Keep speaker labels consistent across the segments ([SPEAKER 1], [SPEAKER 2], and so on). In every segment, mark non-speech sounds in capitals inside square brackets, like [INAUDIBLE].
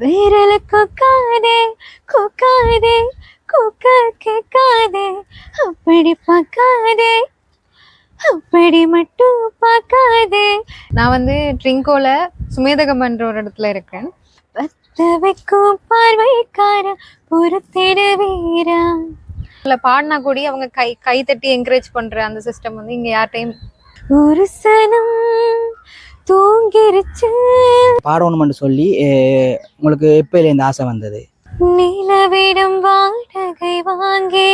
[SPEAKER 1] விரல கொக்காதே கொக்காதே கொக்க கேட்காதே அப்படி பார்க்காதே அப்படி மட்டும் பார்க்காதே.
[SPEAKER 2] நான் வந்து ட்ரிங்கோல சுமேதகம்ன்ற ஒரு இடத்துல இருக்கேன்.
[SPEAKER 1] பத்த வைக்கும் பார்வைக்கார பொறுத்திட வீரா.
[SPEAKER 2] இதுல பாடினா கூடி அவங்க கை கை தட்டி என்கரேஜ் பண்ற அந்த சிஸ்டம் வந்து இங்க யார்ட்டையும்
[SPEAKER 1] ஒரு சனம் தூங்கிருச்சு.
[SPEAKER 3] பாடணும்னு சொல்லி உங்களுக்கு எப்பயிலேருந்து ஆசை வந்தது?
[SPEAKER 1] நிலவிடம் வாடகை வாங்கி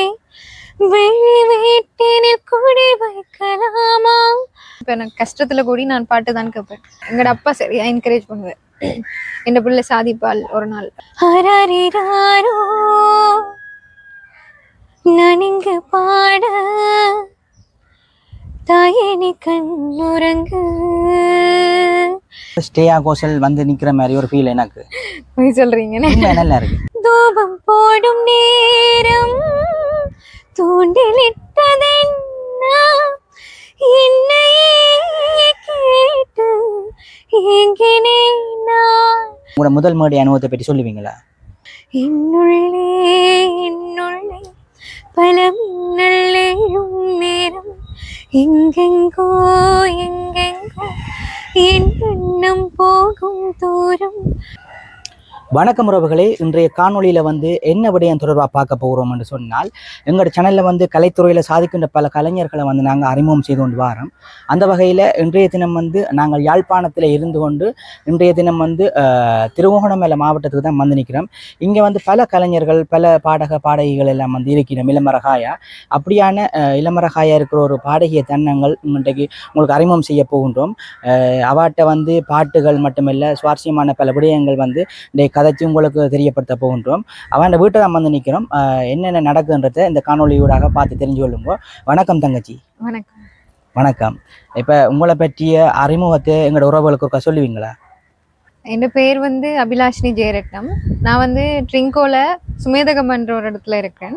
[SPEAKER 1] வெளி வீட்டினில் குடி வைக்கலாமா?
[SPEAKER 2] இப்ப எனக்கு கஷ்டத்துல கூடி நான் பாட்டு தான் கேட்பேன் எங்கட அப்பா சரியா என்கரேஜ் பண்ணுவேன் என் பிள்ளை சாதிப்பால் ஒரு நாள்.
[SPEAKER 1] ஹரரிராரோ நான் இங்கு பாட தாயினி கண்ணுறங்கு.
[SPEAKER 3] ஸ்டேயா கோசல் வந்து நிக்கிற மாதிரி ஒரு ஃபீல் எனக்கு.
[SPEAKER 2] போய் சொல்றீங்கன்னு
[SPEAKER 3] உண்மை நல்லா இருக்கு.
[SPEAKER 1] தூபம் போடும் நேரம் தூண்டிலிட்டதென்ன? என்னையே கேட்டு ஏங்கினேன் நான்.
[SPEAKER 3] உங்களோட முதல் மேடை அனுபவத்தை பற்றி சொல்லுவீங்களா?
[SPEAKER 1] என்னுள்ளே என்னுள்ளே பல மின்னலேழும் நேரம் எங்கெங்கோ எங்கெங்கோ என் எண்ணம் போகும் தூரம்.
[SPEAKER 3] வணக்கம் உறவுகளே. இன்றைய காணொலியில் வந்து என்ன விடயம் தொடர்பாக பார்க்க போகிறோம் என்று சொன்னால் எங்களோட சேனலில் வந்து கலைத்துறையில் சாதிக்கின்ற பல கலைஞர்களை வந்து நாங்கள் அறிமுகம் செய்து கொண்டு வாரோம். அந்த வகையில் இன்றைய தினம் வந்து நாங்கள் யாழ்ப்பாணத்தில் இருந்து கொண்டு இன்றைய தினம் வந்து திருவோகணமேல மாவட்டத்துக்கு தான் வந்து நிற்கிறோம். இங்கே வந்து பல கலைஞர்கள் பல பாடக பாடகிகள் எல்லாம் வந்து இருக்கிறோம். இளமரகாயா. அப்படியான இளமரகாயா இருக்கிற ஒரு பாடகிய தன்னங்கள் இன்றைக்கு உங்களுக்கு அறிமுகம் செய்ய போகின்றோம். அவாட்ட வந்து பாட்டுகள் மட்டுமில்லை சுவாரஸ்யமான பல விடயங்கள் வந்து இன்றைய கதைச்சு உங்களுக்கு தெரியப்படுத்த போகின்றோம். அவன் வீட்டை தான் வந்து நிற்கிறோம். என்னென்ன நடக்குதுன்றதை இந்த காணொளியூடாக பார்த்து தெரிஞ்சு கொள்ளுங்க. வணக்கம் தங்கச்சி.
[SPEAKER 2] வணக்கம்.
[SPEAKER 3] வணக்கம். இப்போ உங்களை பற்றிய அறிமுகத்தை எங்களோட உறவுகளுக்கு ஒருக்கா சொல்லுவீங்களா?
[SPEAKER 2] என் பேர் வந்து அபிலாஷினி ஜெயரட்னம். நான் வந்து ட்ரிங்கோல சுமேதகம்ன்ற ஒரு இடத்துல இருக்கேன்.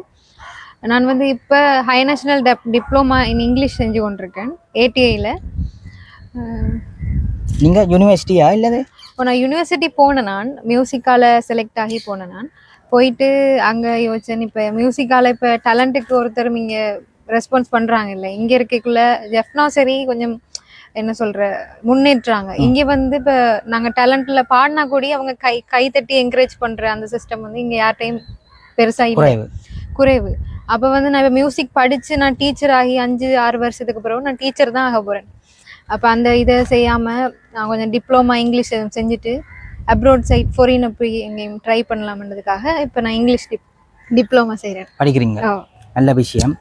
[SPEAKER 2] நான் வந்து இப்போ ஹை நேஷனல் டெப் டிப்ளமா இன் இங்கிலீஷ் செஞ்சு கொண்டிருக்கேன் ஏடிஐயில்
[SPEAKER 3] நீங்கள் யூனிவர்சிட்டியா இல்லது?
[SPEAKER 2] இப்போ நான் யூனிவர்சிட்டி போனேன் நான் மியூசிக்கால செலக்ட் ஆகி போனேன் நான் போயிட்டு அங்கே யோசிச்சேன் இப்போ மியூசிக்கால இப்போ டேலண்ட்டுக்கு ஒருத்தர் இங்கே ரெஸ்பான்ஸ் பண்ணுறாங்க இல்லை இங்கே இருக்கக்குள்ள ஜெஃப்னா சரி கொஞ்சம் என்ன சொல்ற முன்னேற்றாங்க. இங்கே வந்து இப்போ நாங்கள் டேலண்ட்ல பாடினா கூடி அவங்க கை கை தட்டி என்கரேஜ் பண்ற அந்த சிஸ்டம் வந்து இங்கே யார்ட்டையும் பெருசா
[SPEAKER 3] குறைவு.
[SPEAKER 2] குறைவு. அப்போ வந்து நான் இப்போ மியூசிக் படித்து நான் டீச்சர் ஆகி அஞ்சு ஆறு வருஷத்துக்கு பிறகு நான் டீச்சர் தான் ஆக போகிறேன் அப்போ அந்த இதை செய்யாமல் நான் கொஞ்சம் டிப்ளமா இங்கிலீஷ் செஞ்சுட்டு அப்ரோட் சைட் ஃபாரின் அப்படி எங்கேயும் ட்ரை பண்ணலாம்ன்றதுக்காக இப்போ நான் இங்கிலீஷ் டிப் டிப்ளமா செய்கிறேன்
[SPEAKER 3] படிக்கிறீங்க. நல்ல விஷயம்.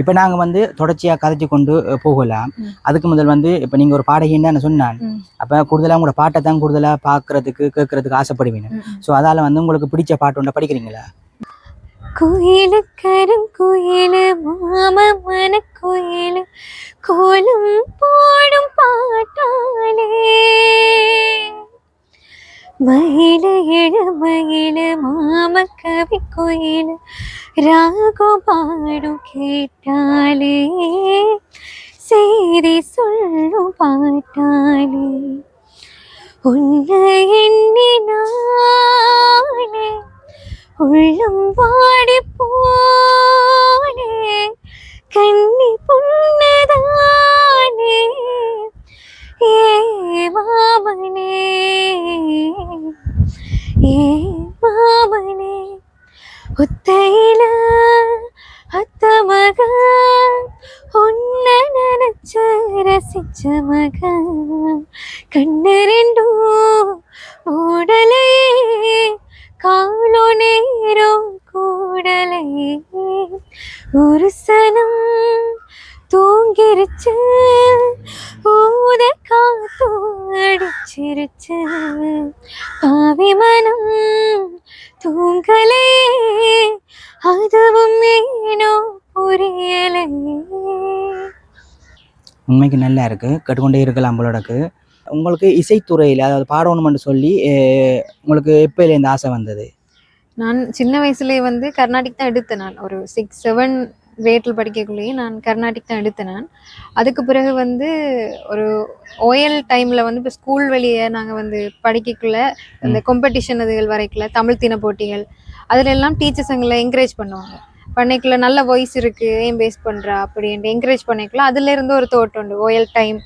[SPEAKER 3] இப்போ நாங்கள் வந்து தொடர்ச்சியாக கதைச்சு கொண்டு போகலாம். அதுக்கு முதல் வந்து இப்போ நீங்கள் ஒரு பாடகின்னு தான் சொன்னான். அப்போ கூடுதலாக உங்களோட பாட்டை தான் கூடுதலாக பார்க்கறதுக்கு கேட்கறதுக்கு ஆசைப்படுவீங்க. ஸோ அதால் வந்து உங்களுக்கு பிடிச்ச பாட்டு ஒன்றை படிக்கிறீங்களா?
[SPEAKER 1] குயிலு கருங்குயிலு மாம மன குயிலு கோலம் போடும் பாட்டாலே மயில இளமயில மாம கவி குயிலு ராகோ பாடும் கேட்டாலே செய்தி சொல்லும் பாட்டாலே உன்னை எண்ணினாலே உள்ளம் வாடி போனே கண்ணி புன்னதானே ஏ மாமனே ஏ மாமனே ஒத்தையில அத்த மக உன்ன நினைச்ச ரசிச்ச மக கண்ணு ரெண்டும் மூடலே காலோ நேரம் கூடலை. ஒரு சனம் தூங்கிருச்சு ஊத காத்தும் அடிச்சிருச்சு. பாவி மனம் தூங்கலே அதுவும் ஏனோ புரியலை.
[SPEAKER 3] உண்மைக்கு நல்லா இருக்குது கட்டுக்கொண்டே இருக்கலாம் போலடக்கு உங்களுக்கு இசைத்துறையில் அதாவது பாடணும்னு சொல்லி உங்களுக்கு எப்பயிலேருந்து ஆசை வந்தது?
[SPEAKER 2] நான் சின்ன வயசுலேயே வந்து கர்நாடிக் தான் எடுத்தேன் நான். ஒரு சிக்ஸ் செவன்
[SPEAKER 1] கிரேட்டில் படிக்கக்குள்ளேயே நான் கர்நாடிக் தான் எடுத்தேன் நான். அதுக்கு பிறகு வந்து ஒரு ஓயல் டைமில் வந்து இப்போ ஸ்கூல் வழியே நாங்கள் வந்து படிக்கக்குள்ள இந்த காம்படிஷன் இதுகள் வரைக்குள்ள தமிழ் தின போட்டிகள் அதுல எல்லாம் டீச்சர்ஸ் எங்களை என்கரேஜ் பண்ணுவாங்க. பண்ணைக்குள்ள நல்ல வாய்ஸ் இருக்கு ஏன் பேஸ் பண்றா அப்படின்ட்டு என்கரேஜ் பண்ணிக்கல அதுல இருந்து ஒரு தோட் உண்டு. ஓயல் டைம்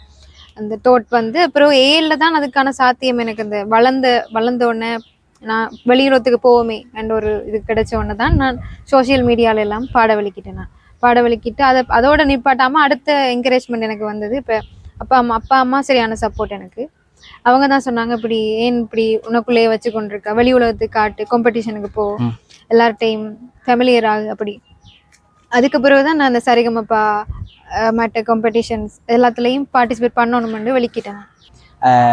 [SPEAKER 1] அந்த தோட் வந்து அப்புறம் ஏல தான் அதுக்கான சாத்தியம் எனக்கு அந்த வளர்ந்த வளர்ந்த உடனே நான் வெளியுறவுக்கு போவோமே என்ற ஒரு இது கிடைச்ச உடனே தான் நான் சோஷியல் மீடியால எல்லாம் பாட வலிக்கிட்டேன் நான். பாட வலிக்கிட்டு அதை அதோட நிப்பாட்டாம அடுத்த என்கரேஜ்மெண்ட் எனக்கு வந்தது. இப்போ அப்பா அம்மா அப்பா அம்மா சரியான சப்போர்ட் எனக்கு. அவங்க தான் சொன்னாங்க இப்படி ஏன் இப்படி உனக்குள்ளேயே வச்சு கொண்டிருக்க வெளி உலகத்துக்கு காட்டு காம்படிஷனுக்கு போ. எல்லார்ட்டையும் ஃபெமிலியர் ஆகு அப்படி. அதுக்கு பிறகு தான் நான் அந்த சரிகமப்பா மற்ற காம்படிஷன்ஸ் எல்லாத்துலேயும் பார்ட்டிசிபேட் பண்ணணும்னு வெளிக்கிட்டேன்.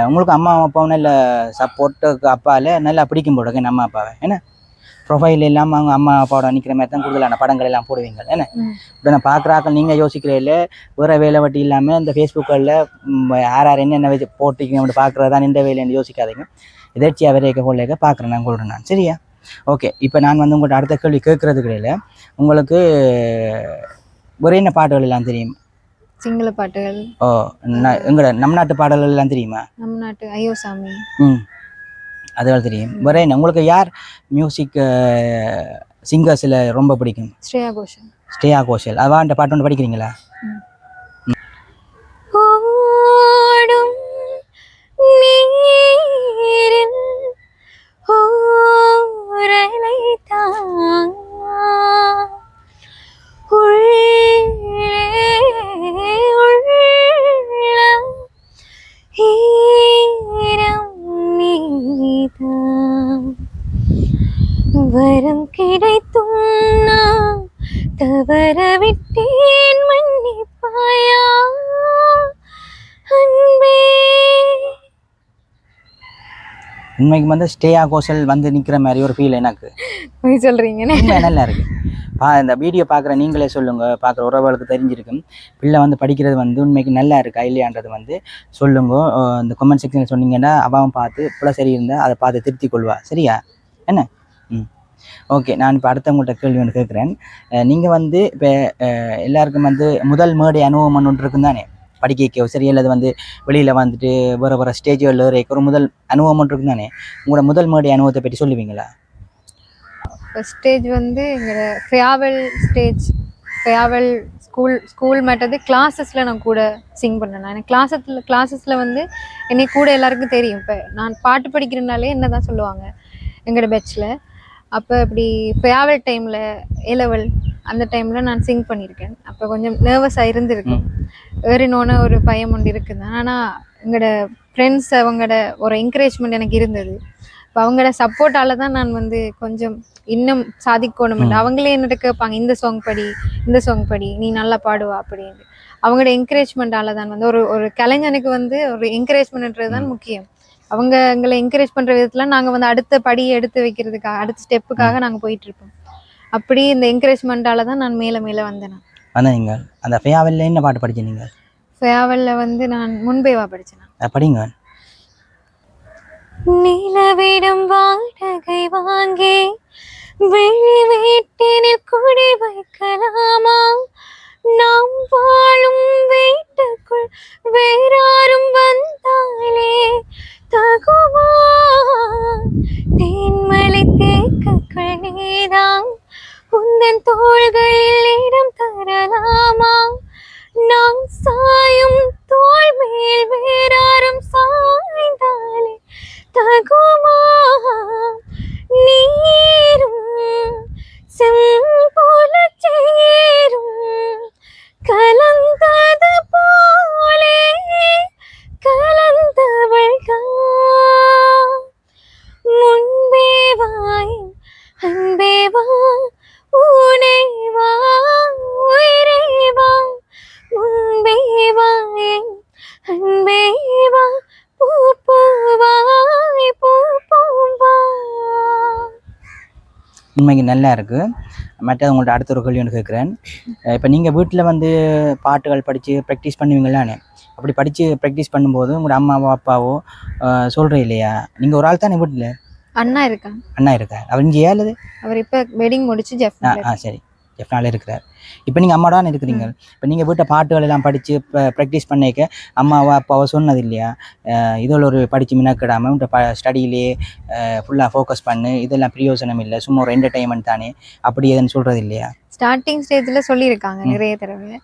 [SPEAKER 3] உங்களுக்கு அம்மா அப்பாவும் நல்ல சப்போர்ட்டுக்கு அப்பால நல்லா பிடிக்கும் போடுங்க நம்ம அப்பாவை. என்ன? ப்ரொஃபைல் இல்லாமல் அவங்க அம்மா அப்பாவோட நிற்கிற மாதிரி தான் கூடுதலான படங்கள் எல்லாம் போடுவீங்க. என்ன. இப்போ நான் பார்க்குறாக்கள் நீங்கள் யோசிக்கிறதில்ல வேறு வேலை வட்டி இல்லாமல் இந்த ஃபேஸ்புக்கில் யார் யார் என்னென்ன வச்சு போட்டிங்க அப்படி பார்க்குறதா இந்த வேலைன்னு யோசிக்காதீங்க. எதர்ச்சியாக விரைக்க கொள்ளைக்க பார்க்குறேன் நான் சொல்கிறேன் நான். சரியா? ஓகே இப்போ நான் வந்து உங்கள்கிட்ட அடுத்த கேள்வி கேட்குறதுக்கு இடையில உங்களுக்கு ஒரே என்ன பாட்டுகள் எல்லாம் தெரியும்?
[SPEAKER 1] சிங்கள பாட்டுகள்.
[SPEAKER 3] ஓ எங்கட நம் நாட்டு பாடல்கள் எல்லாம் தெரியுமா?
[SPEAKER 1] நம்ம நாட்டு ஐயோ சாமி
[SPEAKER 3] ம் அதுகள் தெரியும். வேற என்ன உங்களுக்கு யார் மியூசிக் சிங்கர்ஸில் ரொம்ப பிடிக்கும்?
[SPEAKER 1] ஸ்ரேயா கோஷல்.
[SPEAKER 3] ஸ்ரேயா கோஷல். அவாண்ட பாட்டு ஒன்று படிக்கிறீங்களா? உண்மைக்கு வந்து ஸ்டேயா கோஷல் வந்து நிற்கிற மாதிரி ஒரு ஃபீல் எனக்கு.
[SPEAKER 1] போய்
[SPEAKER 3] உண்மை நல்லா இருக்கு. பா இந்த வீடியோ பார்க்குற நீங்களே சொல்லுங்க. பார்க்குற உறவுகளுக்கு தெரிஞ்சிருக்கும். பிள்ளை வந்து படிக்கிறது வந்து உண்மைக்கு நல்லா இருக்கா இல்லையான்றது வந்து சொல்லுங்க. இந்த கமெண்ட் செக்ஷனில் சொன்னீங்கன்னா அவன் பார்த்து பிள்ளை சரி இருந்தால் அதை பார்த்து திருத்திக் கொள்வா. சரியா? என்ன? ம். ஓகே நான் இப்போ அடுத்தவங்கள்ட்ட கேள்வி ஒன்று கேட்குறேன். நீங்கள் வந்து இப்போ எல்லாருக்கும் வந்து முதல் மேடை அனுபவம் ஒன்று இருக்கும் தானே படிக்க சரி அல்லது வந்து வெளியில் வந்துட்டு வர வர வேறு ஸ்டேஜுகளில் ஒரு முதல் அனுபவம் ஒன்று இருக்கும் தானே? உங்களோட முதல் மேடை அனுபவத்தை பற்றி சொல்லுவீங்களா?
[SPEAKER 1] ஸ்டேஜ் வந்து எங்களோட farewell stage farewell school school மேட்டது கிளாஸஸில் நான் கூட சிங் பண்ணேன். நான் எனக்கு கிளாஸஸில் கிளாஸஸில் வந்து என்னை கூட எல்லாருக்கும் தெரியும். இப்போ நான் பாட்டு படிக்கிறனாலே என்ன தான் சொல்லுவாங்க எங்களோட பெட்சில் அப்போ இப்படி ஃபேவல் டைமில் ஏ லெவல் அந்த டைமில் நான் சிங் பண்ணியிருக்கேன். அப்போ கொஞ்சம் நர்வஸாக இருந்திருக்கும். ஏறினோன்னு ஒரு பயம் ஒன்று இருக்குது ஆனால் எங்களோட ஃப்ரெண்ட்ஸ் அவங்களோட ஒரு என்கரேஜ்மெண்ட் எனக்கு இருந்தது. இப்போ அவங்களோட சப்போர்ட்டால தான் நான் வந்து கொஞ்சம் இன்னும் சாதிக்கணும். அவங்களே என்னட்ட கேட்பாங்க இந்த சாங் படி இந்த சாங் படி நீ நல்லா பாடுவா அப்படின்னு. அவங்களோட என்கரேஜ்மெண்டால தான் வந்து ஒரு ஒரு கலைஞனுக்கு வந்து ஒரு என்கரேஜ்மெண்ட்ன்றது தான் முக்கியம். அவங்க எங்களை என்கரேஜ் பண்ற விதத்துல நாங்க வந்து அடுத்த படியை எடுத்து வைக்கிறதுக்காக அடுத்த ஸ்டெப்புக்காக நாங்க போயிட்டு இருப்போம். அப்படி இந்த என்கரேஜ்மெண்டால தான் நான் மேல மேல வந்தேன்
[SPEAKER 3] நீங்கள் அந்த ஃபேவலில் என்ன பாட்டு படிச்ச நீங்கள்?
[SPEAKER 1] ஃபேவல்ல வந்து நான் முன்பேவா.
[SPEAKER 3] அதை படிங்க.
[SPEAKER 4] நிலவிடம் வாடகை வாங்கி வெளி வீட்டினில் குடி வைக்கலாமா? நாம் வாழும் வீட்டுக்குள் வேறாரும் வந்தாலே தகுமா தேன்மலை தேக்கக்குள் நீதான். உந்தன் தோள்களில் இடம் தரலாமா? நாம் சாயும் தோல் மேல் வேற
[SPEAKER 3] உண்மைக்கு நல்லா இருக்குது மற்றது உங்கள்ட்ட அடுத்த ஒரு கேள்வி ஒன்று கேட்குறேன். இப்போ நீங்கள் வீட்டில் வந்து பாட்டுகள் படித்து ப்ராக்டிஸ் பண்ணுவீங்களானே அப்படி படித்து ப்ராக்டிஸ் பண்ணும்போது உங்களோட அம்மாவோ அப்பாவோ சொல்கிறே இல்லையா? நீங்கள் ஒரு ஆள் தானே வீட்டில்
[SPEAKER 1] அண்ணா இருக்கான்
[SPEAKER 3] அண்ணா இருக்கா அவர் இங்கேயா அல்லது
[SPEAKER 1] அவர் இப்ப வெட்டிங் முடிச்சு ஜெஃப்
[SPEAKER 3] ஆ சரி. ஜெஃப்னால இருக்கிறார். இப்போ நீங்கள் அம்மாடான் இருக்கிறீங்க? இப்போ நீங்கள் வீட்டை பாட்டுகள் எல்லாம் படித்து ப்ராக்டிஸ் பண்ணிக்க அம்மாவா அப்பாவோ சொன்னது இல்லையா இதில் ஒரு படித்து மினக்கிடாமல் ப ஸ்டடியிலே ஃபுல்லாக ஃபோக்கஸ் பண்ணு. இதெல்லாம் பிரயோஜனம் இல்லை. சும்மா ஒரு என்டர்டைன்மெண்ட் தானே? அப்படி எதுன்னு சொல்கிறது இல்லையா
[SPEAKER 2] ஸ்டார்டிங் ஸ்டேஜில் சொல்லியிருக்காங்க. நிறைய தடவை.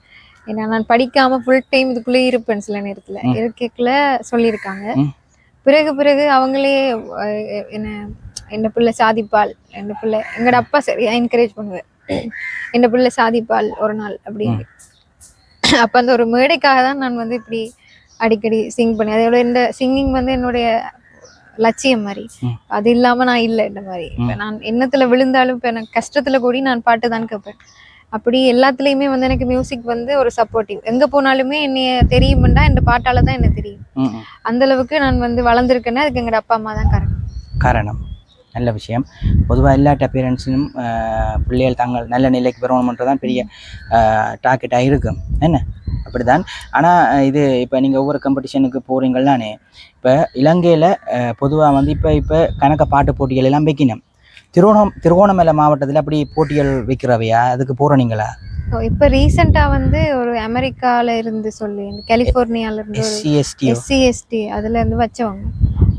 [SPEAKER 2] ஏன்னா நான் படிக்காம ஃபுல் டைம் இதுக்குள்ளே இருப்பேன் சில நேரத்தில். இருக்கைக்குள்ள சொல்லியிருக்காங்க. பிறகு பிறகு அவங்களே என்ன என்ன பிள்ளை சாதிப்பாள் என்ன பிள்ளை எங்களோட அப்பா சரியா என்கரேஜ் பண்ணுவேன் என்ன பிள்ளை சாதிப்பாள் ஒரு நாள் அப்படின்னு. அப்போ அந்த ஒரு மேடைக்காக தான் நான் வந்து இப்படி அடிக்கடி சிங் பண்ணி அதோட இந்த சிங்கிங் வந்து என்னுடைய லட்சியம் மாதிரி. அது இல்லாம நான் இல்லை இந்த மாதிரி. இப்ப நான் எண்ணத்துல விழுந்தாலும் இப்போ எனக்கு கஷ்டத்துல கூடி நான் பாட்டு தான் கேட்பேன் அப்படி எல்லாத்துலேயுமே வந்து எனக்கு மியூசிக் வந்து ஒரு சப்போர்ட்டிவ் எங்க போனாலுமே என்னைய தெரியுமெண்டா இந்த பாட்டால தான் எனக்கு தெரியும். அந்த அளவுக்கு நான் வந்து வளர்ந்துருக்கேன்னா அதுக்கு எங்களோட அப்பா அம்மா தான் காரணம்.
[SPEAKER 3] காரணம். நல்ல விஷயம். பொதுவாக எல்லாட்ட பேரண்ட்ஸிനും பிள்ளைகள் தாங்கள் நல்ல நிலைக்கு பெறணுமன்றது தான் பெரிய டார்கெட்டாக இருக்கும் என்ன? அப்படிதான் ஆனால் இது இப்போ நீங்கள் ஒவ்வொரு காம்படிஷனுக்கு போகிறீங்களானே இப்போ இலங்கையில் பொதுவாக வந்து இப்போ இப்போ கணக்க பாட்டு போட்டிகள் எல்லாம் வைக்கணும். திருவோணம் திருவோணமலை மாவட்டத்தில் அப்படி போட்டிகள் வைக்கிறவையா? அதுக்கு போகிறீங்களா
[SPEAKER 2] ஸோ இப்போ ரீசெண்டாக வந்து ஒரு அமெரிக்கால இருந்து சொல்லி கலிஃபோர்னியால இருந்து ஒரு
[SPEAKER 3] எஸ்சி எஸ்டி
[SPEAKER 2] எஸ்சி எஸ்டி அதுல இருந்து வச்சவங்க.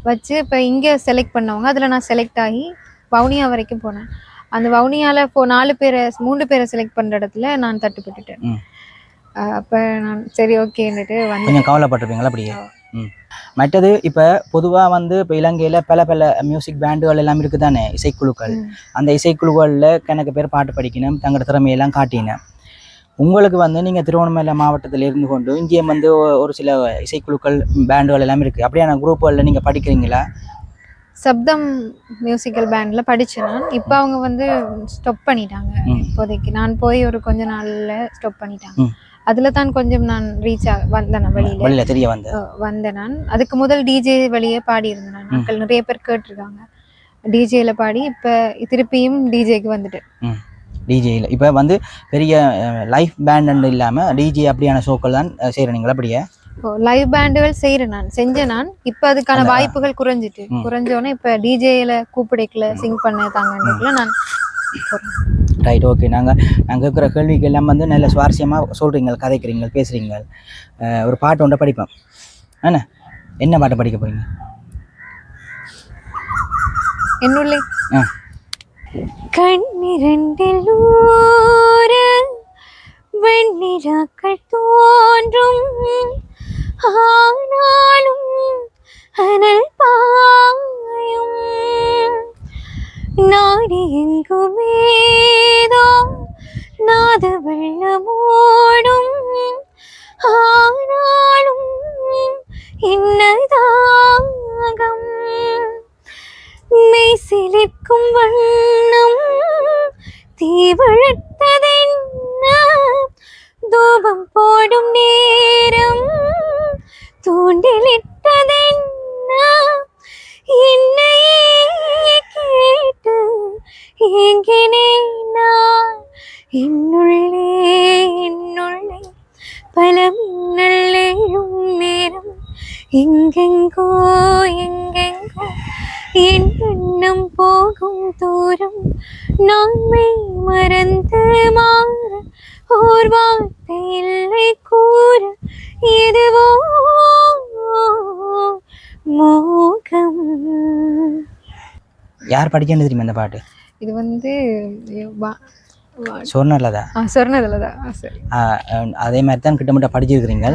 [SPEAKER 2] வச்சு இப்போ இங்கே செலக்ட் பண்ணவங்க. அதில் நான் செலக்ட் ஆகி வவுனியா வரைக்கும் போனேன். அந்த வவுனியால இப்போ நாலு பேரை மூன்று பேரை செலக்ட் பண்ணுற இடத்துல நான் தட்டுப்பட்டுட்டேன். அப்போ நான் சரி ஓகேன்னுட்டு வந்து
[SPEAKER 3] கொஞ்சம் கவலைப்பட்டிருப்பீங்களா? அப்படியே. ம். மற்றது இப்போ பொதுவாக வந்து இப்போ இலங்கையில் பல பல மியூசிக் பேண்டுகள் எல்லாம் இருக்குது தானே இசைக்குழுக்கள். அந்த இசைக்குழுக்களில் கணக்கு பேர் பாட்டு படிக்கணும் தங்களோட திறமையெல்லாம் காட்டினேன். உங்களுக்கு வந்து நீங்கள் திருவண்ணாமலை மாவட்டத்தில் இருந்து கொண்டு இங்கே வந்து ஒரு சில இசைக்குழுக்கள் பேண்டுகள் எல்லாம் இருக்குது அப்படியான குரூப்புகளில் நீங்கள் படிக்கிறீங்களா?
[SPEAKER 2] சப்தம் மியூசிக்கல் பேண்டில் படித்தேன் நான். இப்போ அவங்க வந்து ஸ்டாப் பண்ணிட்டாங்க. இப்போதைக்கு நான் போய் ஒரு கொஞ்ச நாள்ல ஸ்டாப் பண்ணிட்டாங்க. அதில் தான் கொஞ்சம் நான் ரீச் ஆக வந்தேன் வெளியில.
[SPEAKER 3] வெளியில் தெரிய வந்து
[SPEAKER 2] அஹ் வந்தேன் நான். அதுக்கு முதல் டிஜே வழியே பாடியிருந்தேன் நான். மக்கள் நிறைய பேர் கேட்டிருக்காங்க. டிஜேல பாடி இப்போ திருப்பியும் டிஜேக்கு வந்துட்டேன்.
[SPEAKER 3] ம். டிஜேயில் இப்போ வந்து பெரிய லைஃப் பேண்ட் இல்லாமல் டிஜே அப்படியான ஷோக்கள் தான் செய்கிறீங்களா அப்படியே?
[SPEAKER 2] லைவ் பேண்டுகள் செய்கிறேன் நான். செஞ்சேன் நான். இப்போ அதுக்கான வாய்ப்புகள் குறைஞ்சிட்டு. குறைஞ்சோடனே இப்போ டிஜேல கூப்பிடைக்கல சிங் பண்ண தாங்கன்றதுல நான்.
[SPEAKER 3] ரைட் ஓகே நாங்கள் நாங்கள் இருக்கிற கேள்விக்கு எல்லாம் வந்து நல்ல சுவாரஸ்யமாக சொல்கிறீங்க கதைக்கிறீங்க பேசுகிறீங்க ஒரு பாட்டு ஒன்றை படிப்போம். என்ன? என்ன பாட்டு படிக்க போகிறீங்க
[SPEAKER 2] என்னுள்ளே?
[SPEAKER 3] ஆ.
[SPEAKER 1] கண்ணிரண்டில் ஊர வெண்ணிறாக்கள் தோன்றும். ஆனாலும் அனல் பாயும். நாடி எங்குமேதோ நாத வெள்ளமோடும் ஆனாலும் இன்னதாகம். மெய்சிலிர்க்கும் வண்ணம் தீவழத்ததென்ன தூபம் போடும் நேரம் தூண்டிலிட்டதென்ன என்னையே கேட்டு ஏங்கினேன் நான் என்னுள்ளே என்னுள்ளே பல மின்னல் எழும் நேரம் எங்கெங்கோ எங்கெங்கோ என் எண்ணம் போகும் தூரம் நான்மை மறந்து மாற ஓர் வார்த்தை இல்லை கூற எதுவோ மோகம்.
[SPEAKER 3] யார் படிக்கணும் தெரியுமா இந்த பாட்டு?
[SPEAKER 2] இது வந்து வா- வா-
[SPEAKER 3] சொன்னல தான்
[SPEAKER 2] ஆ, சொன்னதுல தான் ஆ, சரி
[SPEAKER 3] அதே மாதிரி தான் கிட்டமிட்ட படிச்சிருக்கிறீங்க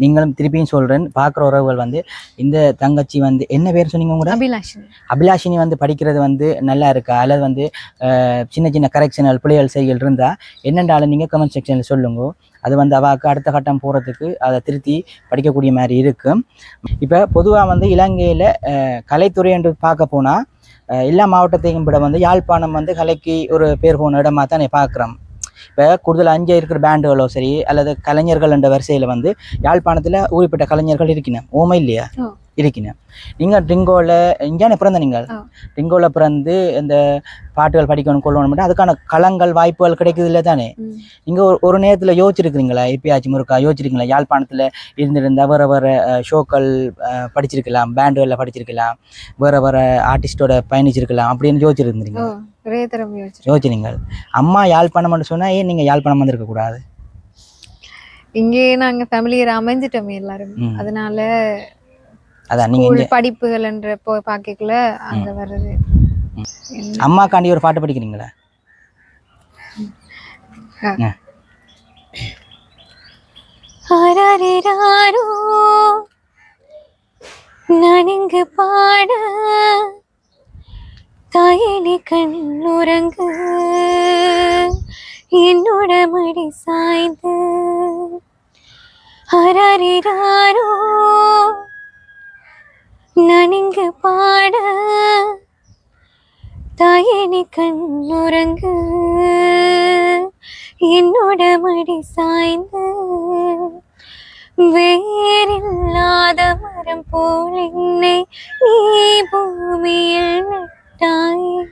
[SPEAKER 3] நீங்களும் திருப்பியும் சொல்கிறேன் பார்க்குற உறவுகள் வந்து இந்த தங்கச்சி வந்து என்ன பேர் சொன்னீங்க கூட?
[SPEAKER 2] அபிலாஷினி.
[SPEAKER 3] அபிலாஷினி வந்து படிக்கிறது வந்து நல்லா இருக்கா? அல்லது வந்து சின்ன சின்ன கரெக்ஷனல் பிள்ளைகள் செய்கள் இருந்தால் என்னென்றாலும் நீங்கள் கமெண்ட் செக்ஷனில் சொல்லுங்க. அது வந்து அவாக்கு அடுத்த கட்டம் போகிறதுக்கு அதை திருத்தி படிக்கக்கூடிய மாதிரி இருக்கும். இப்போ பொதுவாக வந்து இலங்கையில் கலைத்துறை என்று பார்க்க போனால் எல்லா மாவட்டத்தையும் விட வந்து யாழ்ப்பாணம் வந்து கலைக்கு ஒரு பேர் போன இடமா தான் பார்க்குறோம். இப்போ கூடுதல் அஞ்சு இருக்கிற பேண்டுகளோ சரி அல்லது கலைஞர்கள் என்ற வரிசையில் வந்து யாழ்ப்பாணத்தில் ஊறிப்பட்ட கலைஞர்கள் இருக்கணும் ஓமை இல்லையா?
[SPEAKER 2] ஓ.
[SPEAKER 3] இருக்கீங்க நீங்கள் ட்ரிங்கோவில் இங்கே பிறந்த நீங்கள்?
[SPEAKER 1] ஆ.
[SPEAKER 3] ட்ரிங்கோவில் பிறந்து இந்த பாட்டுகள் படிக்கணும் கொள்ளணும் அதுக்கான களங்கள் வாய்ப்புகள் கிடைக்குது இல்லை தானே. நீங்கள் ஒரு ஒரு நேரத்தில் யோசிச்சிருக்கிறீங்களா? எப்பயாச்சும் இருக்கா யோசிச்சிருக்கீங்களா? யாழ்ப்பாணத்தில் இருந்திருந்தா வேறு வேறு ஷோக்கள் படிச்சிருக்கலாம் பேண்டுகளில் படிச்சிருக்கலாம் வேறு வேறு ஆர்டிஸ்டோட பயணிச்சிருக்கலாம் அப்படின்னு யோசிச்சிருந்தீங்க யோசிச்சிருங்கள் அம்மா யாழ்ப்பாணம்னு சொன்னால் ஏன் நீங்கள் யாழ்ப்பாணம் வந்திருக்கக்கூடாது
[SPEAKER 1] இங்கே நாங்க ஃபேமிலியர் அமைஞ்சிட்டோமே எல்லாரும். அதனால
[SPEAKER 3] அதான் நீங்கள்
[SPEAKER 1] ஸ்கூல் படிப்புகள்ன்ற போ பாக்கக்குள்ள அங்க வர்றது. என்ன-
[SPEAKER 3] அம்மாக்காண்டி ஒரு பாட்டு படிக்கிறீங்களா?
[SPEAKER 1] ஆ.
[SPEAKER 3] ஆ.
[SPEAKER 5] ஆராரிராரோ நான் இங்கு பாட தாயினி கண்ணுறங்கு. என்னோட மடி சாய்ந்து. ஆராரிராரோ நான் இங்கு பாட. தாயினி கண் உறங்கு என்னோட மடி சாய்ந்து. வேறில்லாத மரம் போல் என்னை நீ பூமியில் நட்டாய்.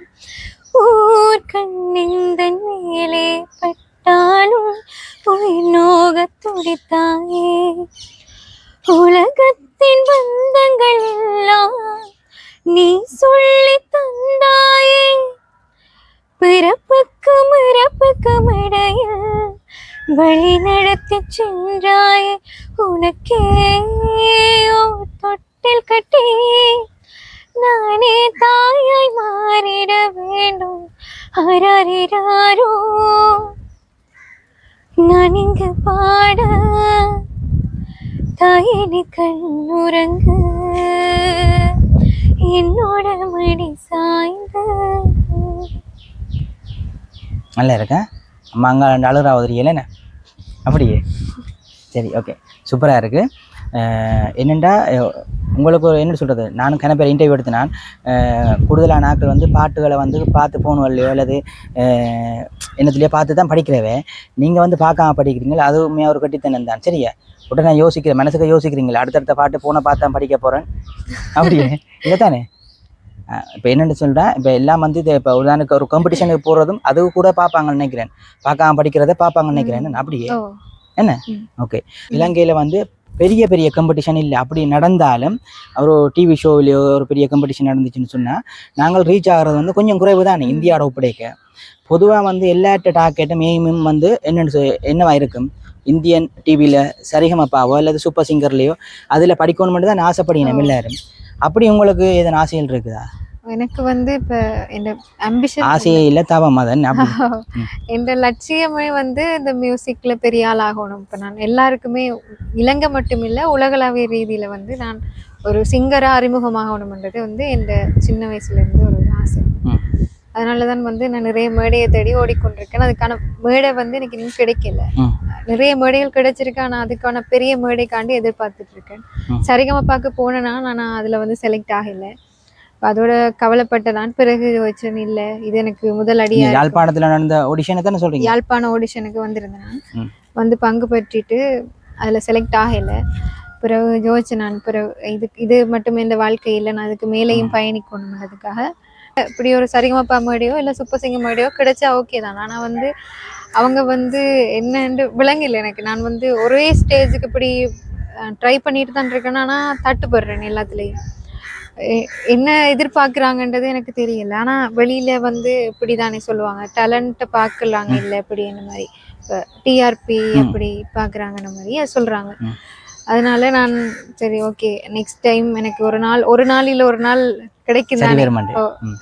[SPEAKER 5] ஊர் கண்ணிந்த மேலே பட்டாலும் உயிர் நோக துடித்தாயே. உலகத்தின் பந்தங்கள் எல்லாம் நீ சொல்லி தந்தாயே. பிறப்புக்கும் இறப்புக்கும் இடையில் வழி நடத்தி சென்றாயே. உனக்கே தொட்டில் கட்டி நானே தாயாய் மாறிட வேண்டும். ஆராரிராரோ நான் இங்கு பாட தாயினி கண்ணுறங்கு. என்னோட மடி சாய்ந்து.
[SPEAKER 3] நல்லா இருக்கேன் அம்மா அங்கே ரெண்டு அழுகிறா உதறியல அப்படியே. சரி ஓகே சூப்பராக இருக்குது என்னெண்டா உங்களுக்கு ஒரு என்ன சொல்கிறது நானும் கன பேர் இன்டர்வியூ எடுத்து நான். கூடுதலான நாட்கள் வந்து பாட்டுகளை வந்து பார்த்து போகணும் இல்லையோ அல்லது என்னத்துலையோ பார்த்து தான் படிக்கிறவே நீங்கள் வந்து பார்க்காம படிக்கிறீங்களா அதுவுமே ஒரு கட்டித்தனம் தான். சரியா? உடனே யோசிக்கிறேன் மனசுக்கு யோசிக்கிறீங்களா. அடுத்தடுத்த பாட்டு போன பார்த்து படிக்க போகிறேன் அப்படியே. இல்லை தானே இப்போ என்னென்னு சொல்கிறேன் இப்போ எல்லாம் வந்து இது இப்போ உதாரணத்துக்கு ஒரு காம்படிஷனுக்கு போகிறதும் அது கூட பார்ப்பாங்கன்னு நினைக்கிறேன். பார்க்காம படிக்கிறத பார்ப்பாங்கன்னு நினைக்கிறேன்? அப்படியே. என்ன. ஓகே. இலங்கையில் வந்து பெரிய பெரிய காம்படிஷன் இல்லை. அப்படி நடந்தாலும் ஒரு டிவி ஷோவிலையோ ஒரு பெரிய காம்படிஷன் நடந்துச்சுன்னு சொன்னால் நாங்கள் ரீச் ஆகிறது வந்து கொஞ்சம் குறைவு தான் இந்தியாவோட ஒப்படைக்க. பொதுவாக வந்து எல்லாட்ட டாக்கெட்டும் எய்மும் வந்து என்னென்னு சொ என்னவா இருக்கும்? இந்தியன் டிவியில் சரிகமப்பாவோ அல்லது சூப்பர் சிங்கர்லேயோ அதில் படிக்கணும் மட்டும் தான் ஆசைப்படுகிறேன் எல்லாரும். அப்படி உங்களுக்கு எதனா ஆசைகள் இருக்குதா?
[SPEAKER 1] எனக்கு வந்து இப்ப என் அம்பிஷன்
[SPEAKER 3] ஆசையே இல்லை தவம் அதன்.
[SPEAKER 1] என் லட்சியமே வந்து இந்த மியூசிக்ல பெரிய ஆள் ஆகணும். இப்போ நான் எல்லாருக்குமே இலங்கை மட்டும் இல்ல உலகளாவிய ரீதியில வந்து நான் ஒரு சிங்கரா அறிமுகமாகணும்ன்றது வந்து என் சின்ன வயசுல இருந்து ஒரு ஆசை. அதனால தான் வந்து நான் நிறைய மேடையை தேடி ஓடிக்கொண்டிருக்கேன். அதுக்கான மேடை வந்து எனக்கு இன்னும் கிடைக்கல. நிறைய மேடைகள் கிடைச்சிருக்கு. ஆனா அதுக்கான பெரிய மேடைக்காண்டி எதிர்பார்த்துட்டு இருக்கேன். சரிகமப்பாக்கு போனேன்னா நான் அதுல வந்து செலக்ட் ஆகல. அதோட கவலைப்பட்டதான். பிறகு யோசிச்சேன் இல்ல இது எனக்கு முதல் அடியா.
[SPEAKER 3] யாழ்ப்பாணத்தில் நடந்த ஆடிஷனை தானே சொல்கிறீங்க
[SPEAKER 1] யாழ்ப்பாண ஆடிஷனுக்கு வந்திருந்தேன். வந்து பங்கு பெற்றிட்டு அதில் செலக்ட் ஆகல. பிறகு யோசிச்சேன் நான் பிறகு இது இது மட்டுமே இந்த வாழ்க்கை இல்லை. நான் அதுக்கு மேலேயும் பயணிக்கணும்ன்றதுக்காக இப்படி ஒரு சரிகமப்பா மேடையோ இல்லை சூப்பர் சிங்கர் மேடையோ கிடைச்சா ஓகே தான். ஆனால் வந்து அவங்க வந்து என்னன்னு விளங்கல எனக்கு. நான் வந்து ஒரே ஸ்டேஜுக்கு இப்படி ட்ரை பண்ணிட்டு தான் இருக்கேன் ஆனால் தட்டுப்படுறேன் எல்லாத்துலேயும். என்ன எதிர்பார்க்குறாங்கன்றது எனக்கு தெரியல. ஆனால் வெளியில வந்து இப்படி தானே சொல்லுவாங்க. டேலண்ட்டை பார்க்கலாங்க இல்லை இப்படி என்ன மாதிரி. இப்போ டிஆர்பி. அப்படி பார்க்குறாங்கன்ற மாதிரி சொல்கிறாங்க. அதனால நான் சரி ஓகே நெக்ஸ்ட் டைம் எனக்கு ஒரு நாள் ஒரு நாள் இல்லை ஒரு நாள் கிடைக்கும் தானே.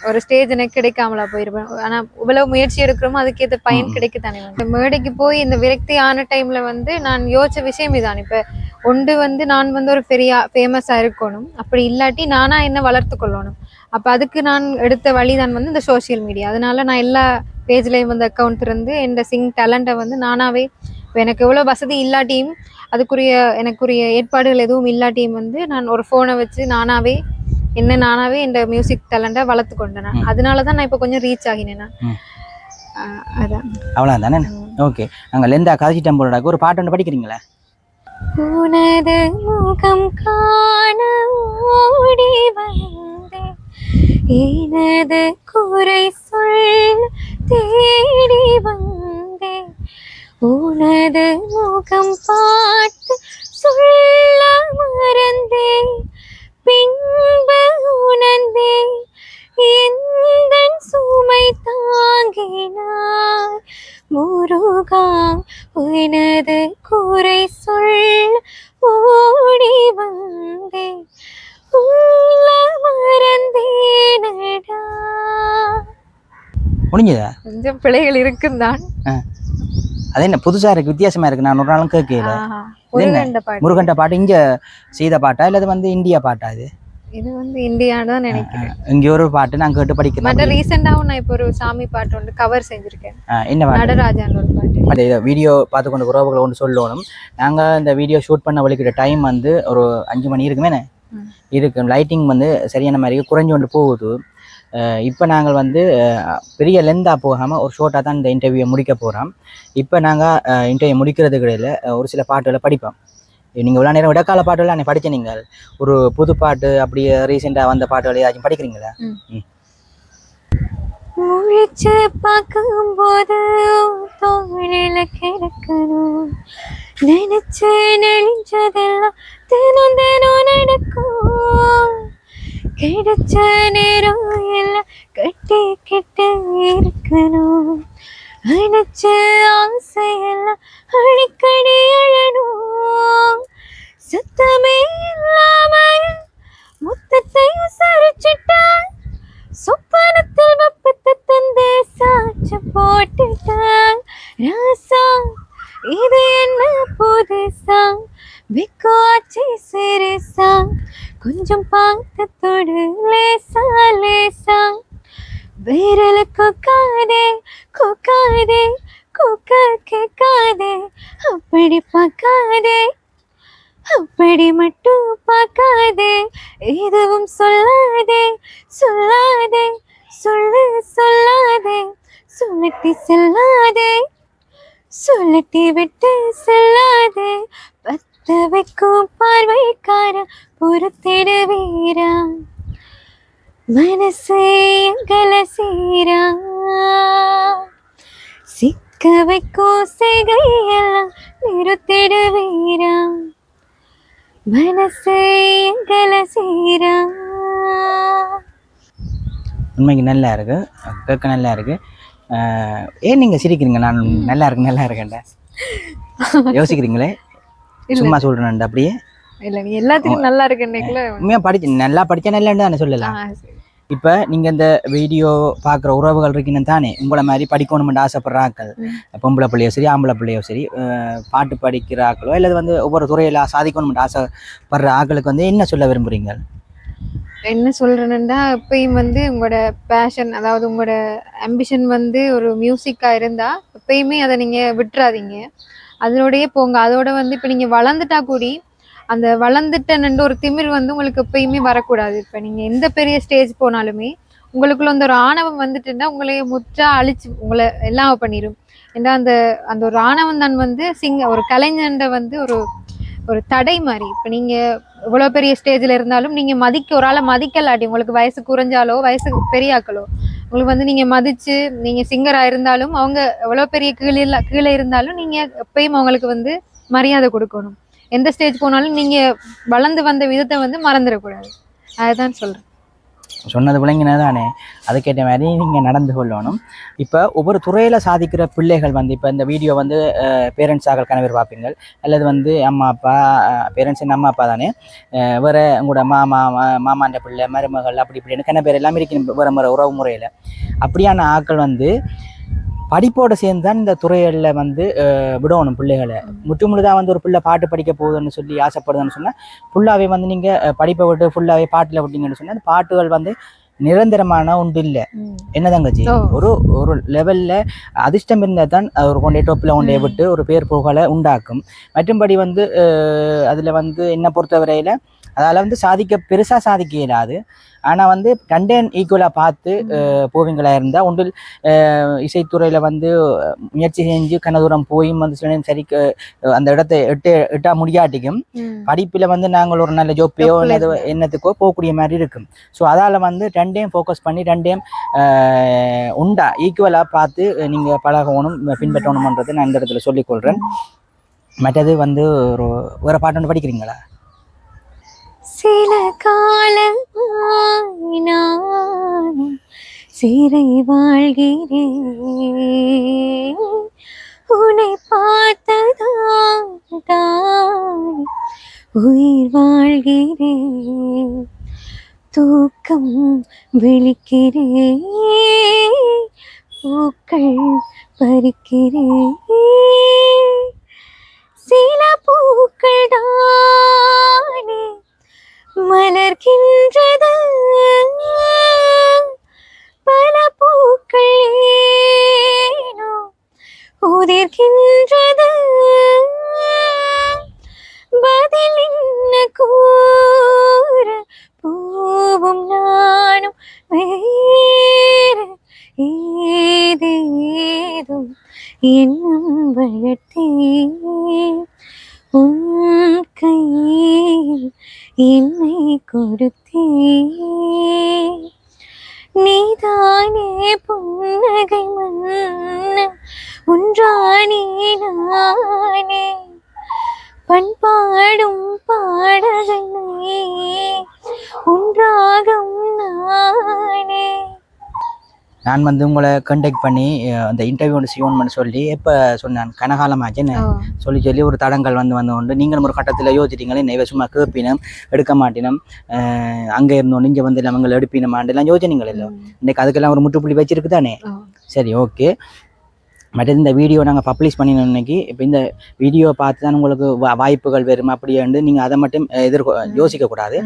[SPEAKER 1] ஒரு ஸ்டேஜ் எனக்கு கிடைக்காமலா போயிருப்பேன். ஆனா இவ்வளவு முயற்சி எடுக்கிறோமோ அதுக்கேற்ற பயன்
[SPEAKER 3] ம்.
[SPEAKER 1] கிடைக்கத்தானே வந்து. இந்த மேடைக்கு போய் இந்த விரக்தி ஆன டைம்ல வந்து நான் யோசிச்ச விஷயம் இதான். இப்ப ஒன்று வந்து நான் வந்து ஒரு பெரிய ஃபேமஸா இருக்கணும். அப்படி இல்லாட்டி நானா என்ன வளர்த்து கொள்ளணும். அப்ப அதுக்கு நான் எடுத்த வழிதான் வந்து இந்த சோஷியல் மீடியா அதனால நான் எல்லா பேஜ்லயும் வந்து அக்கௌண்ட் இருந்து என் சிங் டேலண்ட்டை வந்து நானாவே இப்போ எனக்கு எவ்வளோ வசதி இல்லாட்டியும் அதுக்குரிய எனக்குரிய ஏற்பாடுகள் எதுவும் இல்லாட்டியும் வந்து நான் ஒரு ஃபோனை வச்சு நானாவே என்ன நானாவே இந்த மியூசிக் டேலண்ட்டை வளர்த்து கொண்டேன். அதனால தான் நான் இப்போ கொஞ்சம் ரீச் ஆகினேன். அதான்.
[SPEAKER 3] அவ்வளோ தானே. ஓகே. நாங்கள் லெந்தா கதைச்சிட்டம் போலடாக்கு ஒரு பாட்டு ஒன்று படிக்கிறீங்களா?
[SPEAKER 1] உனது முகம் காண ஓடி வந்தேன் எனது குறை சொல் தேடி வந்தேன் உனது முகம் பார்த்து சொல்ல மறந்தேன்
[SPEAKER 2] பிழைகள் இருக்குந்தான்
[SPEAKER 3] அது என்ன புதுசா இருக்கு வித்தியாசமா இருக்கு நான் ஒரு நாளும் கேட்கல?
[SPEAKER 2] முருகன்ட பாட்டு.
[SPEAKER 3] இங்க செய்த பாட்டா இல்லது வந்து இந்தியா பாட்டா இது?
[SPEAKER 2] இது வந்து இந்தியான்னு தான் நினைக்கிறேன்.
[SPEAKER 3] இங்க ஒரு பாட்டு நான் கேட்டு படிக்கிறேன்.
[SPEAKER 2] மற்ற ரீசெண்டாவும் நான் இப்போ ஒரு சாமி பாட்டு ஒன்று கவர் செஞ்சிருக்கேன்.
[SPEAKER 3] என்ன பாட்டு?
[SPEAKER 2] நடராஜான்னு ஒரு பாட்டு.
[SPEAKER 3] அந்த இதை வீடியோ பார்த்து கொண்டு உறவுகளை ஒன்று சொல்லணும். நாங்கள் இந்த வீடியோ ஷூட் பண்ண வலிக்கிற டைம் வந்து ஒரு அஞ்சு மணி இருக்குமே
[SPEAKER 2] ம்.
[SPEAKER 3] இருக்கு. லைட்டிங் வந்து சரியான மாதிரி குறைஞ்சு கொண்டு போகுது. இப்போ நாங்கள் வந்து பெரிய லெந்தாக போகாமல் ஒரு ஷோர்ட்டாக தான் இந்த இன்டர்வியூவை முடிக்க போகிறோம் இப்போ நாங்கள் இன்டர்வியூ முடிக்கிறதுக்கு இடையில ஒரு சில பாட்டுகளை படிப்போம். நீங்கள் இவ்வளோ நேரம் இடைக்கால பாட்டுலாம் நீ படிச்ச நீங்கள்? ஒரு புது பாட்டு அப்படியே ரீசெண்டாக வந்த பாட்டுகள் ஏதாச்சும் படிக்கிறீங்களா?
[SPEAKER 1] முழிச்சு பார்க்கும்போது தோழில கிடக்கணும். நினைச்சு நெளிஞ்சதெல்லாம் தினம் தினம் நடக்கும். கிடைச்ச நேரம் எல்லாம் கட்டி கிட்ட இருக்கணும். அணைச்ச ஆசையெல்லாம் அடிக்கடி அழணும். சுத்தமே இல்லாம முத்தத்தை சரிச்சிட்டான் சொப்பனத்தில் வெப்பத்தை தந்து சாட்சி போட்டுட்டான் ராசா இது என்ன புதுசா? விக்காச்சி சிறுசா கொஞ்சம் பார்த்தத்தோடு லேசா லேசா. விரல கொக்காதே கொக்காதே கொக்க கேட்காதே அப்படி பார்க்காதே. அப்படி மட்டும் பார்க்காதே எதுவும் சொல்லாதே சொல்லாதே சொல்லு சொல்லாதே சொல்லட்டி செல்லாதே. சொல்லட்டி விட்டு செல்லாதே பத்த வைக்கும் பார்வைக்கார பொறுத்திட வீரா மனசே எங்களை சீரா சிக்க வைக்கும் செய்கையெல்லாம் நிறுத்திட வீரா மனசே எங்களை சீரா
[SPEAKER 3] உண்மைக்கு நல்லா இருக்கு. கேட்க நல்லா இருக்கு. ஏன் நீங்கள் சிரிக்கிறீங்க? நான் [LAUGHS] நல்லா இருக்கு நல்லா இருக்கேன்டா. யோசிக்கிறீங்களே. சும்மா சொல்கிறேன் அப்படியே?
[SPEAKER 2] இல்ல நீ எல்லாத்துக்கும் நல்லா இருக்குன்னைக்குள்ள
[SPEAKER 3] உண்மையாக படிச்சு நல்லா படிச்சா நல்லேன்னு தானே சொல்லலாம் இப்போ நீங்கள் இந்த வீடியோ பார்க்குற உறவுகள் இருக்கீங்கன்னு தானே உங்களை மாதிரி படிக்கணும்னு ஆசைப்படுற ஆக்கள் பொம்பளை பிள்ளையோ சரி ஆம்பளை பிள்ளையோ சரி பாட்டு படிக்கிற ஆக்களோ இல்லை வந்து ஒவ்வொரு துறையில் சாதிக்கணும்னு ஆசைப்படுற ஆக்களுக்கு வந்து என்ன சொல்ல விரும்புறீங்க?
[SPEAKER 2] என்ன சொல்றேன்னா எப்பயும் வந்து உங்களோட பேஷன் அதாவது உங்களோட அம்பிஷன் வந்து ஒரு மியூசிக்கா இருந்தா எப்பயுமே அதை நீங்க விட்டுறாதீங்க. அதனோடயே போங்க. அதோட வந்து இப்போ நீங்கள் வளர்ந்துட்டா கூடி அந்த வளர்ந்துட்டன்னு ஒரு திமிர் வந்து உங்களுக்கு எப்பயுமே வரக்கூடாது. இப்போ நீங்கள் எந்த பெரிய ஸ்டேஜ் போனாலுமே உங்களுக்குள்ள அந்த ஒரு ஆணவம் வந்துட்டுன்னா உங்களை முற்றா அழிச்சு உங்களை எல்லாம் பண்ணிடும் ஏன்னா அந்த அந்த ஒரு ஆணவம் தான் வந்து சிங்க ஒரு கலைஞன்ட வந்து ஒரு ஒரு தடை மாதிரி இப்போ நீங்கள் இவ்வளோ பெரிய ஸ்டேஜில் இருந்தாலும் நீங்கள் மதிக்க ஒரு ஆளை மதிக்கலாட்டி உங்களுக்கு வயசு குறைஞ்சாலோ வயசு பெரியாக்களோ உங்களுக்கு வந்து நீங்க மதிச்சு நீங்க சிங்கரா இருந்தாலும் அவங்க எவ்வளோ பெரிய கீழே இல்ல- கீழே இருந்தாலும் நீங்க எப்பயும் அவங்களுக்கு வந்து மரியாதை கொடுக்கணும். எந்த ஸ்டேஜ் போனாலும் நீங்க வளர்ந்து வந்த விதத்தை வந்து மறந்துடக்கூடாது. அதுதான் சொல்றேன்.
[SPEAKER 3] சொன்னது விளங்கினது தானே அதுக்கேற்ற மாதிரி நீங்கள் நடந்து கொள்ளணும். இப்போ ஒவ்வொரு துறையில் சாதிக்கிற பிள்ளைகள் வந்து இப்போ இந்த வீடியோ வந்து பேரண்ட்ஸாக ஆகல் கணவர் பார்ப்பீங்கள் அல்லது வந்து அம்மா அப்பா பேரண்ட்ஸ் என்ன அம்மா அப்பா தானே. வேறு உங்களோட மாமா மா- மாமாண்ட பிள்ளை மருமகள் அப்படி இப்படின்னு கண்ண பேர் எல்லாமே இருக்கு வேறு முறை உறவு முறையில். அப்படியான ஆட்கள் வந்து படிப்போட சேர்ந்து தான் இந்த துறைகளில் வந்து விடணும் பிள்ளைகளை. முற்று முழுதாக வந்து ஒரு பிள்ளை பாட்டு படிக்க போகுதுன்னு சொல்லி ஆசைப்படுதுன்னு சொன்னால் ஃபுல்லாகவே வந்து நீங்கள் படிப்பை விட்டு ஃபுல்லாகவே பாட்டில் விட்டீங்கன்னு சொன்னால் அந்த பாட்டுகள் வந்து நிரந்தரமான ஒன்று இல்லை. என்ன தங்கச்சி. ஒரு ஒரு லெவல்ல அதிர்ஷ்டம் இருந்தால் தான் ஒரு கொண்டே டொப்பில் கொண்டே. விட்டு ஒரு பேர் புகழை உண்டாக்கும். மற்றும்படி வந்து அதுல வந்து என்ன பொறுத்தவரையில அதால் வந்து சாதிக்க பெருசாக சாதிக்க இயலாது. ஆனால் வந்து ரெண்டையும் ஈக்குவலாக பார்த்து அஹ், போவீங்களா இருந்தால் ஒன்றில் இசைத்துறையில் வந்து முயற்சி செஞ்சு கனதூரம் போயும் வந்து சில நேரம் அஹ், அந்த இடத்தை எட்டு எட்டா முடியாட்டிக்கும். படிப்பில் வந்து நாங்கள் ஒரு நல்ல ஜோப்பையோ என்னது என்னத்துக்கோ போகக்கூடிய மாதிரி இருக்கும். ஸோ அதால் வந்து ரெண்டையும் ஃபோக்கஸ் பண்ணி ரெண்டையும் உண்டா ஈக்குவலாக பார்த்து நீங்கள் பழகணும் பின்பற்றணுமன்றது நான் இந்த இடத்துல சொல்லிக்கொள்கிறேன் மற்றது வந்து ஒரு ஒரு பாட்டு ஒன்று படிக்கிறீங்களா?
[SPEAKER 1] சில காலமாய் நான் சிறை வாழ்கிறேன். உன்னை பார்த்ததால் தான் உயிர் வாழ்கிறேன். தூக்கம் விழிக்கிறேன். பூக்கள் பறிக்கிறேன். சில பூக்கள் தானே மலர்கின்றது பல பூக்கள் ஏனோ உதிர்கின்றது பதில் என்ன கூற பூவும் நானும் வேறு ஏதேதும் எண்ணம் வளர்த்தேன் உன் கையில் என்னை கொடுத்தே நீதானே புன்னகை மன்ன ஒன்றானே நானே. நான்
[SPEAKER 3] வந்து உங்களை கண்டெக்ட் பண்ணி அந்த இன்டர்வியூ ஒன்று செய்யணும்னு சொல்லி எப்போ சொன்னான். கனகாலமாச்சுன்னு சொல்லி சொல்லி ஒரு தடங்கள் வந்து வந்து கொண்டு நீங்களும் ஒரு கட்டத்தில் யோசிச்சிட்டீங்களே நெய்வ சும்மா கேட்பினம் எடுக்க மாட்டினம் அங்கே இருந்தோம் இங்கே வந்து நம்மங்களை எடுப்பினமாண்டெல்லாம் யோசிச்சினீங்களே இல்லை இன்னைக்கு அதுக்கெல்லாம் ஒரு முற்றுப்புள்ளி வச்சிருக்கு தானே? சரி ஓகே. மற்றது இந்த வீடியோ நாங்கள் பப்ளிஷ் பண்ணினோம் இன்னைக்கு. இப்போ இந்த வீடியோ பார்த்து தான் உங்களுக்கு வாய்ப்புகள் வரும் அப்படியாண்டு நீங்கள் அதை மட்டும் எதிர்கொ யோசிக்கக்கூடாது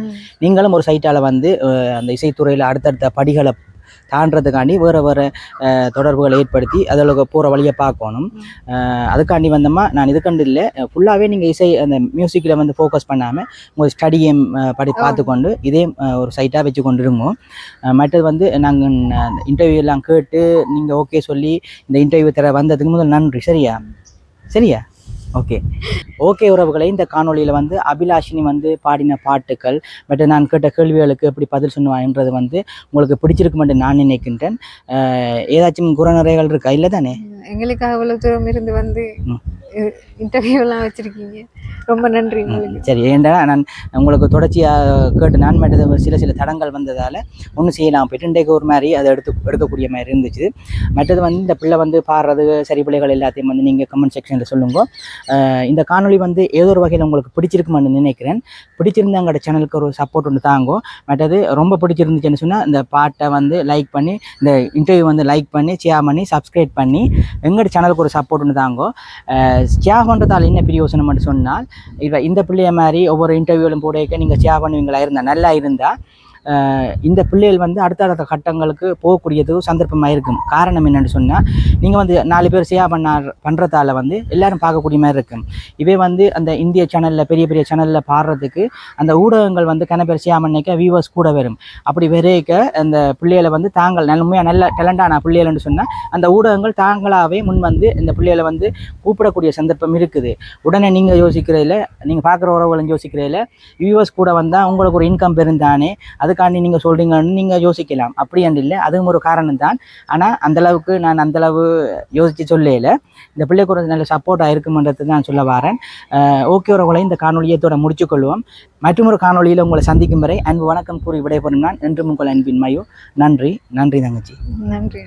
[SPEAKER 3] நீங்களும் ஒரு சைட்டால் வந்து அந்த இசைத்துறையில் அடுத்தடுத்த படிகளை தாண்டறதுக்காண்டி வேறு வேறு தொடர்புகளை ஏற்படுத்தி அதில் போகிற வழியை பார்க்கணும். அதுக்காண்டி வந்தோமா நான் இதுக்கண்டு இல்லை. ஃபுல்லாகவே நீங்கள் இசை அந்த மியூசிக்கில் வந்து ஃபோக்கஸ் பண்ணாமல் உங்கள் ஸ்டடியை படி பார்த்துக்கொண்டு இதே ஒரு சைட்டாக வச்சு கொண்டு இருங்கோம் அஹ், மற்றது வந்து நாங்கள் இன்டர்வியூ எல்லாம் கேட்டு நீங்கள் ஓகே சொல்லி இந்த இன்டர்வியூ தர வந்ததுக்கு முதல் நன்றி. சரியா? சரியா? ஓகே. ஓகே உறவுகளை இந்த காணொளியில் வந்து அபிலாஷினி வந்து பாடின பாட்டுக்கள் பட் நான் கேட்ட கேள்விகளுக்கு எப்படி பதில் சொன்னவான்ன்றது வந்து உங்களுக்கு பிடிச்சிருக்கும் என்று நான் நினைக்கின்றேன். ஏதாச்சும் குறநிறைகள் இருக்கா? இல்லை தானே
[SPEAKER 2] எங்களுக்காக அவ்வளவு தூரம் இருந்து வந்து
[SPEAKER 3] ம்.
[SPEAKER 2] இன்டர்வியூ எல்லாம் வச்சிருக்கீங்க. ரொம்ப நன்றி உங்களுக்கு.
[SPEAKER 3] சரி ஏன்டா நான் உங்களுக்கு தொடர்ச்சியாக கேட்டு நான் மட்டும் சில சில தடங்கள் வந்ததால் ஒன்றும் செய்யலாம். போயிட்டு இன்றைக்கு ஒரு மாதிரி அதை எடுத்து எடுக்கக்கூடிய மாதிரி இருந்துச்சு. மற்றது வந்து இந்த பிள்ளை வந்து பாடுறது சரி பிள்ளைகள் எல்லாத்தையும் வந்து நீங்கள் கமெண்ட் செக்ஷனில் சொல்லுங்க. இந்த காணொளி வந்து ஏதோ ஒரு வகையில் உங்களுக்கு பிடிச்சிருக்குமான்னு நினைக்கிறேன். பிடிச்சிருந்தா எங்களோட சேனலுக்கு ஒரு சப்போர்ட் ஒன்று தாங்கோ. மற்றது ரொம்ப பிடிச்சிருந்துச்சுன்னு சொன்னால் இந்த பாட்டை வந்து லைக் பண்ணி இந்த இன்டர்வியூ வந்து லைக் பண்ணி ஷேர் பண்ணி சப்ஸ்கிரைப் பண்ணி எங்களோட சேனலுக்கு ஒரு சப்போர்ட் ஒன்று தாங்கோ. ஷேர் பண்ணுறதால என்ன பிரயோசனம்னு சொன்னால் இப்போ இந்த பிள்ளைய மாதிரி ஒவ்வொரு இன்டர்வியூலும் போட நீங்கள் ஷேர் பண்ணுவீங்களா? இருந்தால் நல்லா இருந்தால் இந்த பிள்ளைகள் வந்து அடுத்தடுத்த கட்டங்களுக்கு போகக்கூடியது சந்தர்ப்பமாக இருக்கும் காரணம் என்னென்னு சொன்னால் நீங்கள் வந்து நாலு பேர் சேவா பண்ணார் பண்ணுறதால வந்து எல்லோரும் பார்க்கக்கூடிய மாதிரி இருக்கும். இவே வந்து அந்த இந்திய சேனலில் பெரிய பெரிய சேனலில் பாடுறதுக்கு அந்த ஊடகங்கள் வந்து கன பேர் பண்ணிக்க வியூவர்ஸ் கூட வரும். அப்படி வரைக்க அந்த பிள்ளைகளை வந்து தாங்கள் நல்ல நல்ல டேலண்டான பிள்ளைகள்னு சொன்னால் அந்த ஊடகங்கள் தாங்களாகவே முன் வந்து இந்த பிள்ளைகளை வந்து கூப்பிடக்கூடிய சந்தர்ப்பம் இருக்குது. உடனே நீங்கள் யோசிக்கிறதில்ல நீங்கள் பார்க்குற உறவுகளும் யோசிக்கிறதில்ல வியூவர்ஸ் கூட வந்தால் உங்களுக்கு ஒரு இன்கம் பெருந்தானே அதுக்காண்டி நீங்கள் சொல்கிறீங்கன்னு நீங்கள் யோசிக்கலாம். அப்படி என்று இல்லை. அதுவும் ஒரு காரணம் தான் ஆனால் அந்தளவுக்கு நான் அந்தளவு யோசித்து சொல்லல. இந்த பிள்ளைக்கு ஒரு நல்ல சப்போர்ட்டாக இருக்குமன்றது நான் சொல்ல வரேன். ஓகே உறவுகளை இந்த காணொலியத்தோட முடிச்சுக்கொள்வோம் மற்றொரு காணொலியில் காணொளியில் உங்களை சந்திக்கும் வரை அன்பு வணக்கம் கூறி விடைபெறும் நான். என்றும் உங்கள் அன்பின் மயோ. நன்றி நன்றி தங்கச்சி.
[SPEAKER 2] நன்றி